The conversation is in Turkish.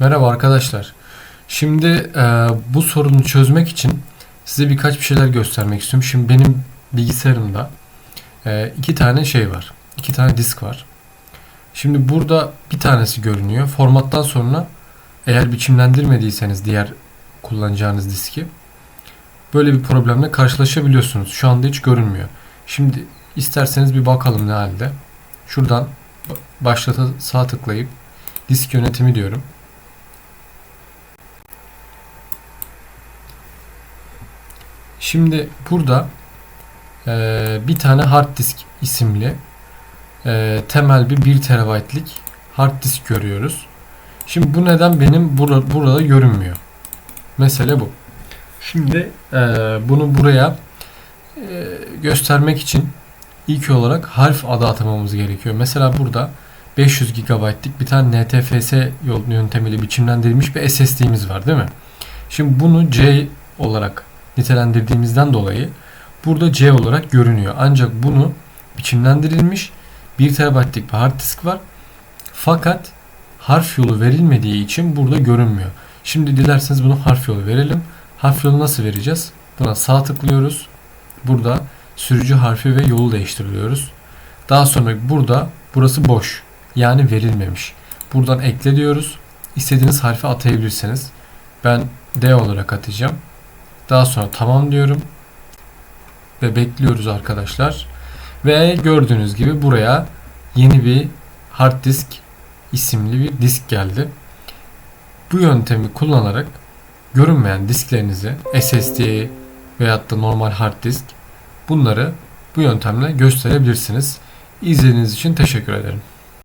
Merhaba arkadaşlar. Şimdi e, bu sorunu çözmek için size birkaç bir şeyler göstermek istiyorum. Şimdi benim bilgisayarımda e, iki tane şey var. iki tane disk var. Şimdi burada bir tanesi görünüyor. Formattan sonra eğer biçimlendirmediyseniz diğer kullanacağınız diski böyle bir problemle karşılaşabiliyorsunuz. Şu anda hiç görünmüyor. Şimdi isterseniz bir bakalım ne halde. Şuradan başlata sağ tıklayıp disk yönetimi diyorum. Şimdi burada e, bir tane hard disk isimli e, temel bir 1 terabaytlık hard disk görüyoruz. Şimdi bu neden benim burada, burada görünmüyor? Mesele bu. Şimdi e, bunu buraya e, göstermek için ilk olarak harf adı atamamız gerekiyor. Mesela burada 500 GB'lık bir tane NTFS yöntemiyle biçimlendirilmiş bir SSD'miz var değil mi? Şimdi bunu C olarak nitelendirdiğimizden dolayı burada C olarak görünüyor. Ancak bunu biçimlendirilmiş 1 TB'lik bir hard disk var. Fakat harf yolu verilmediği için burada görünmüyor. Şimdi dilerseniz bunu harf yolu verelim. Harf yolu nasıl vereceğiz? Buna sağ tıklıyoruz. Burada sürücü harfi ve yolu değiştiriyoruz. Daha sonra burada burası boş. Yani verilmemiş. Buradan ekle diyoruz. İstediğiniz harfi atayabilirsiniz. Ben D olarak atacağım. Daha sonra tamam diyorum. Ve bekliyoruz arkadaşlar. Ve gördüğünüz gibi buraya yeni bir hard disk isimli bir disk geldi. Bu yöntemi kullanarak görünmeyen disklerinizi SSD veyahut da normal hard disk bunları bu yöntemle gösterebilirsiniz. İzlediğiniz için teşekkür ederim.